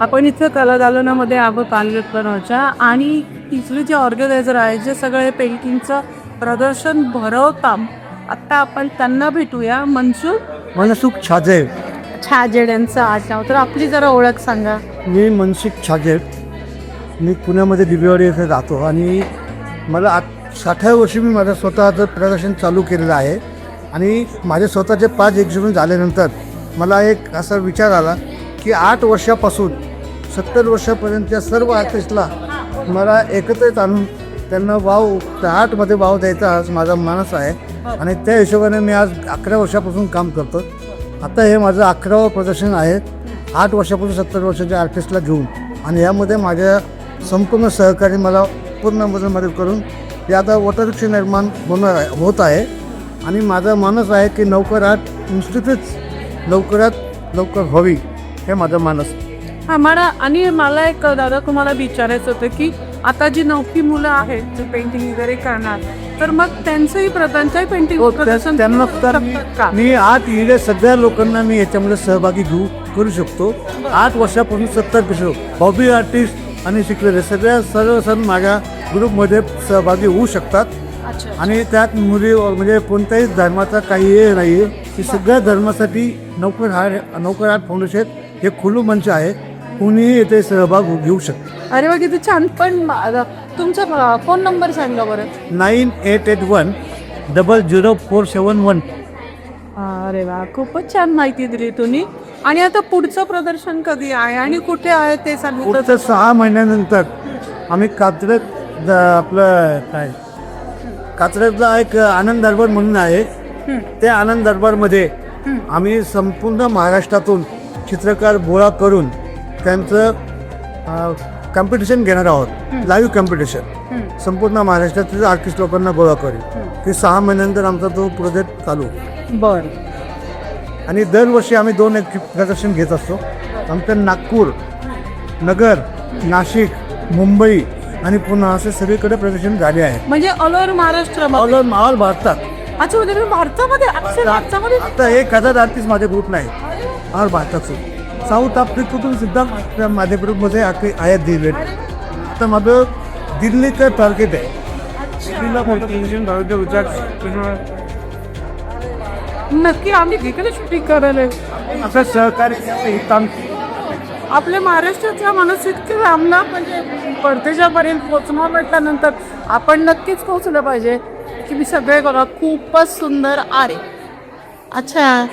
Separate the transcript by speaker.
Speaker 1: आपण इथं कलादालनामध्ये आहोत पालकत्वनाच्या आणि तिथले जे ऑर्गनायझर आहे जे सगळे पेंटिंगचं प्रदर्शन भरवतात आत्ता आपण त्यांना भेटूया. मनसूर
Speaker 2: मनसुख छाजेड
Speaker 1: छाजेड यांचं आठ नाव. तर आपली जरा ओळख सांगा.
Speaker 2: मी मनसुख छाजेड मी पुण्यामध्ये दिवेवाडी येथे राहतो. आणि मला आठ साठाव्या वर्षी मी माझं स्वतःचं प्रदर्शन चालू केलेलं आहे. आणि माझे स्वतःचे पाच एक्झिबिशन झाल्यानंतर मला एक असा विचार आला की आठ वर्षापासून सत्तर वर्षापर्यंतच्या सर्व आर्टिस्टला मला एकत्रित आणून त्यांना वाव त्या आर्टमध्ये वाव द्यायचा आज माझा मानस आहे. आणि त्या हिशोबाने मी आज अकरा वर्षापासून काम करतो. आता हे माझं अकरावं प्रदर्शन आहे. आठ वर्षापासून सत्तर वर्षाच्या आर्टिस्टला घेऊन. आणि यामध्ये माझ्या संपूर्ण सहकारी मला पूर्ण मदत मदत करून हे आता वटवृक्ष निर्माण होणार होत आहे. आणि माझा मानस आहे की लवकर आर्ट निश्चितच लवकरात लवकर व्हावी हे माझं मानस.
Speaker 1: हा मला आणि मला एक दादा तुम्हाला विचारायचं होतं की आता जी नवखी मुलं आहेत जे पेंटिंग वगैरे करणार तर मग त्यांचंही पेंटिंग
Speaker 2: हो, त्या- त्यांना तर मी- आठ इकडे सगळ्या लोकांना मी याच्यामध्ये सहभागी घेऊ करू शकतो. आठ वर्षापासून सत्तर पेशो हॉबी आर्टिस्ट आणि शिकलेले सगळ्या सर्व सण माझ्या ग्रुपमध्ये सहभागी होऊ शकतात.
Speaker 1: अच्छा
Speaker 2: आणि त्यात मुली म्हणजे कोणत्याही धर्माचा काही हे नाही आहे की सगळ्या धर्मासाठी नौकर हार नौकर आर्ट फाउंडेशन हे खुलं मंच आहे. कुणीही येथे सहभाग घेऊ शकतो.
Speaker 1: अरे वा किती छान. पण मा- तुमचा फोन नंबर सांगा बरं.
Speaker 2: Nine eight eight one double zero four seven one.
Speaker 1: अरे वा खूपच छान माहिती दिली तुम्ही. आणि आता पुढचं प्रदर्शन कधी आहे आणि कुठे आहे ते सांगितलं
Speaker 2: पुढच्या सहा महिन्यानंतर आम्ही कात्रज द- आपलं काय? कात्रजला एक आनंद दरबार म्हणून आहे. त्या आनंद दरबारमध्ये आम्ही संपूर्ण महाराष्ट्रातून चित्रकार गोळा करून त्यांचं कॉम्पिटिशन घेणार आहोत. लाईव्ह कॉम्पिटिशन संपूर्ण महाराष्ट्रातील आर्टिस्ट लोकांना गोळा करू की सहा महिन्यानंतर आमचा तो प्रोजेक्ट चालू
Speaker 1: बर.
Speaker 2: आणि दरवर्षी आम्ही दोन एक प्रदर्शन घेत असतो. आमचं नागपूर नगर नाशिक मुंबई आणि पुन्हा असे सगळीकडे प्रदर्शन झाले आहे.
Speaker 1: म्हणजे all over Maharashtra
Speaker 2: all over all भारतात.
Speaker 1: अच्छा म्हणजे भारतामध्ये
Speaker 2: आता एक हजार आर्टिस्ट माझ्या ग्रुप नाही. ऑल भारताचं साऊथ आफ्रिकेतून सुद्धा माझ्या ग्रुपमध्ये आखे- आहेत दिले आता माझं दिल्लीचं टार्गेट आहे.
Speaker 1: नक्की आम्ही तिकडे शूटिंग करायला.
Speaker 2: सहकार्य काम
Speaker 1: आपल्या महाराष्ट्राचा माणूस इतके लांबला म्हणजे परदेशापर्यंत पोचणार म्हटल्यानंतर आपण नक्कीच पोहोचलं पाहिजे की मी सगळे बघा खूपच सुंदर आरे अच्छा.